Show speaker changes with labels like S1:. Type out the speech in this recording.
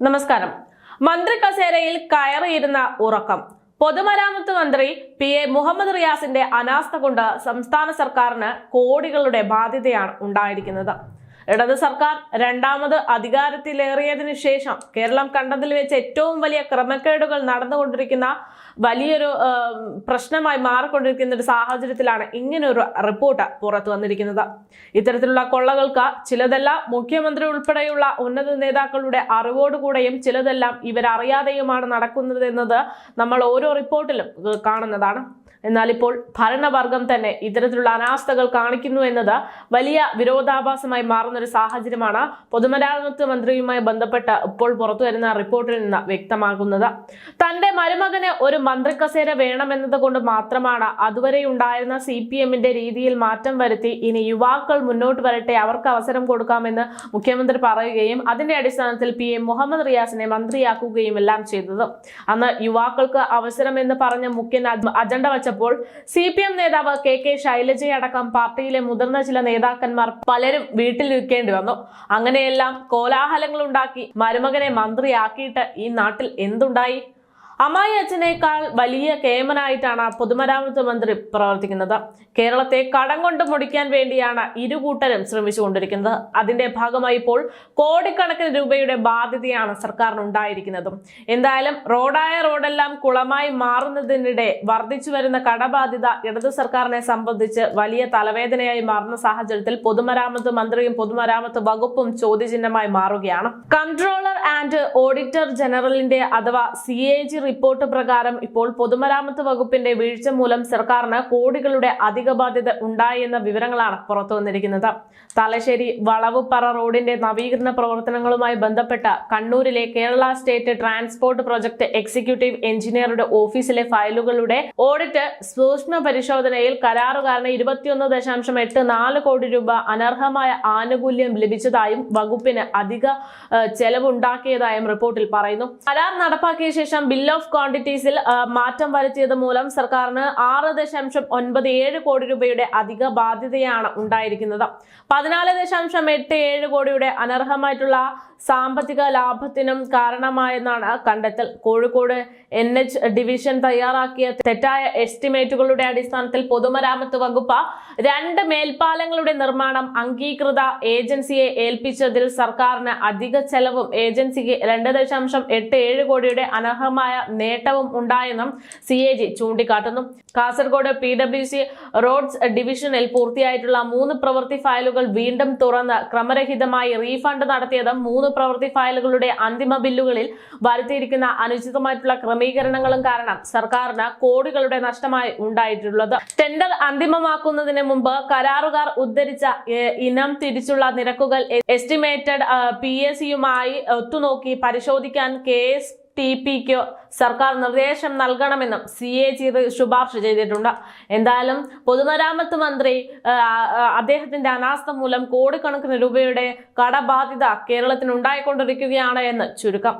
S1: നമസ്കാരം. മന്ത്രി കസേരയിൽ കയറിയിരുന്ന ഉറക്കം. പൊതുമരാമത്ത് മന്ത്രി പി എ മുഹമ്മദ് റിയാസിന്റെ അനാസ്ഥ കൊണ്ട് സംസ്ഥാന സർക്കാരിന് കോടികളുടെ ബാധ്യതയാണ് ഉണ്ടായിരിക്കുന്നത്. ഇടത് സർക്കാർ രണ്ടാമത് അധികാരത്തിലേറിയതിനു ശേഷം കേരളം കണ്ടതിൽ വെച്ച് ഏറ്റവും വലിയ ക്രമക്കേടുകൾ നടന്നുകൊണ്ടിരിക്കുന്ന വലിയൊരു പ്രശ്നമായി മാറിക്കൊണ്ടിരിക്കുന്ന ഒരു സാഹചര്യത്തിലാണ് ഇങ്ങനൊരു റിപ്പോർട്ട് പുറത്തു വന്നിരിക്കുന്നത്. ഇത്തരത്തിലുള്ള കൊള്ളകൾക്ക് ചിലതെല്ലാം മുഖ്യമന്ത്രി ഉൾപ്പെടെയുള്ള ഉന്നത നേതാക്കളുടെ അറിവോടുകൂടെയും ചിലതെല്ലാം ഇവരറിയാതെയുമാണ് നടക്കുന്നത് എന്നത് നമ്മൾ ഓരോ റിപ്പോർട്ടിലും കാണുന്നതാണ്. എന്നാൽ ഇപ്പോൾ ഭരണവർഗം തന്നെ ഇത്തരത്തിലുള്ള അനാസ്ഥകൾ കാണിക്കുന്നു എന്നത് വലിയ വിരോധാഭാസമായി മാറുന്ന ഒരു സാഹചര്യമാണ് പൊതുമരാമത്ത് മന്ത്രിയുമായി ബന്ധപ്പെട്ട് ഇപ്പോൾ പുറത്തു വരുന്ന റിപ്പോർട്ടിൽ നിന്ന് വ്യക്തമാകുന്നത്. തന്റെ മരുമകന് ഒരു മന്ത്രിക്കസേര വേണമെന്നത് കൊണ്ട് മാത്രമാണ് അതുവരെ ഉണ്ടായിരുന്ന സി പി എമ്മിന്റെ രീതിയിൽ മാറ്റം വരുത്തി ഇനി യുവാക്കൾ മുന്നോട്ട് വരട്ടെ അവർക്ക് അവസരം കൊടുക്കാമെന്ന് മുഖ്യമന്ത്രി പറയുകയും അതിന്റെ അടിസ്ഥാനത്തിൽ പി എം മുഹമ്മദ് റിയാസിനെ മന്ത്രിയാക്കുകയും എല്ലാം ചെയ്തത്. അന്ന് യുവാക്കൾക്ക് അവസരം എന്ന് പറഞ്ഞ മുഖ്യൻ അജണ്ട അജണ്ട വച്ചപ്പോൾ സി പി എം നേതാവ് കെ കെ ശൈലജയടക്കം പാർട്ടിയിലെ മുതിർന്ന ചില നേതാക്കന്മാർ പലരും വീട്ടിൽ വീട്ടിലിരിക്കേണ്ടി വന്നു. അങ്ങനെയെല്ലാം കോലാഹലങ്ങൾ ഉണ്ടാക്കി മരുമകനെ മന്ത്രിയാക്കിയിട്ട് ഈ നാട്ടിൽ എന്തുണ്ടായി? അമ്മായി അച്ഛനേക്കാൾ വലിയ കേമനായിട്ടാണ് പൊതുമരാമത്ത് മന്ത്രി പ്രവർത്തിക്കുന്നത്. കേരളത്തെ കടം കൊണ്ട് മുടിക്കാൻ വേണ്ടിയാണ് ഇരുകൂട്ടരും ശ്രമിച്ചുകൊണ്ടിരിക്കുന്നത്. അതിന്റെ ഭാഗമായി ഇപ്പോൾ കോടിക്കണക്കിന് രൂപയുടെ ബാധ്യതയാണ് സർക്കാരിന് ഉണ്ടായിരിക്കുന്നതും എന്തായാലും റോഡായ റോഡെല്ലാം കുളമായി മാറുന്നതിനിടെ വർദ്ധിച്ചു വരുന്ന കടബാധ്യത ഇടതു സർക്കാരിനെ സംബന്ധിച്ച് വലിയ തലവേദനയായി മാറുന്ന സാഹചര്യത്തിൽ പൊതുമരാമത്ത് മന്ത്രിയും പൊതുമരാമത്ത് വകുപ്പും ചോദ്യചിഹ്നമായി മാറുകയാണ്. കൺട്രോളർ ആൻഡ് ഓഡിറ്റർ ജനറലിന്റെ അഥവാ സി റിപ്പോർട്ട് പ്രകാരം ഇപ്പോൾ പൊതുമരാമത്ത് വകുപ്പിന്റെ വീഴ്ച മൂലം സർക്കാരിന് കോടികളുടെ അധിക ബാധ്യത ഉണ്ടായെന്ന വിവരങ്ങളാണ് പുറത്തു വന്നിരിക്കുന്നത്. തലശ്ശേരി വളവുപ്പറ റോഡിന്റെ നവീകരണ പ്രവർത്തനങ്ങളുമായി ബന്ധപ്പെട്ട കണ്ണൂരിലെ Kerala state transport project executive എഞ്ചിനീയറുടെ ഓഫീസിലെ ഫയലുകളുടെ ഓഡിറ്റ് സൂക്ഷ്മ പരിശോധനയിൽ കരാറുകാരന് ഇരുപത്തിയൊന്ന് ദശാംശം എട്ട് നാല് കോടി രൂപ അനർഹമായ ആനുകൂല്യം ലഭിച്ചതായും വകുപ്പിന് അധിക ചെലവുണ്ടാക്കിയതായും റിപ്പോർട്ടിൽ പറയുന്നു. കരാർ നടപ്പാക്കിയ ശേഷം ബിൽ ഓഫ് ക്വാണ്ടിറ്റീസിൽ മാറ്റം വരുത്തിയത് മൂലം സർക്കാരിന് ആറ് ദശാംശം ഒൻപത് ഏഴ് കോടി രൂപയുടെ അധിക ബാധ്യതയാണ് ഉണ്ടായിരിക്കുന്നത്. പതിനാല് ദശാംശം എട്ട് ഏഴ് കോടിയുടെ അനർഹമായിട്ടുള്ള സാമ്പത്തിക ലാഭത്തിനും കാരണമായെന്നാണ് കണ്ടെത്തൽ. കോഴിക്കോട് എൻ എച്ച് ഡിവിഷൻ തയ്യാറാക്കിയ തെറ്റായ എസ്റ്റിമേറ്റുകളുടെ അടിസ്ഥാനത്തിൽ പൊതുമരാമത്ത് വകുപ്പ് രണ്ട് മേൽപ്പാലങ്ങളുടെ നിർമ്മാണം അംഗീകൃത ഏജൻസിയെ ഏൽപ്പിച്ചതിൽ സർക്കാരിന് അധിക ചെലവും ഏജൻസിക്ക് രണ്ട് ദശാംശം എട്ട് ഏഴ് കോടിയുടെ അനർഹമായ നേട്ടവും ഉണ്ടായെന്നും സി എ ജി ചൂണ്ടിക്കാട്ടുന്നു. Kasaragod P W C roads ഡിവിഷനിൽ പൂർത്തിയായിട്ടുള്ള മൂന്ന് പ്രവൃത്തി ഫയലുകൾ വീണ്ടും തുറന്ന് ക്രമരഹിതമായി റീഫണ്ട് നടത്തിയതും മൂന്ന് പ്രവൃത്തി ഫയലുകളുടെ അന്തിമ ബില്ലുകളിൽ വരുത്തിയിരിക്കുന്ന അനുചിതമായിട്ടുള്ള ക്രമീകരണങ്ങളും കാരണം സർക്കാരിന് കോടികളുടെ നഷ്ടമായി ഉണ്ടായിട്ടുള്ളത്. ടെൻഡർ അന്തിമമാക്കുന്നതിന് മുമ്പ് കരാറുകാർ ഉദ്ധരിച്ച ഇനം തിരിച്ചുള്ള നിരക്കുകൾ എസ്റ്റിമേറ്റഡ് പി എസ് സിയുമായി ഒത്തുനോക്കി പരിശോധിക്കാൻ കെ എസ് ടി പിക്ക് സർക്കാർ നിർദ്ദേശം നൽകണമെന്നും സി എ ജി ശുപാർശ ചെയ്തിട്ടുണ്ട്. എന്തായാലും പൊതുമരാമത്ത് മന്ത്രി അദ്ദേഹത്തിന്റെ അനാസ്ഥ മൂലം കോടിക്കണക്കിന് രൂപയുടെ കടബാധ്യത കേരളത്തിന് ഉണ്ടായിക്കൊണ്ടിരിക്കുകയാണ് എന്ന് ചുരുക്കം.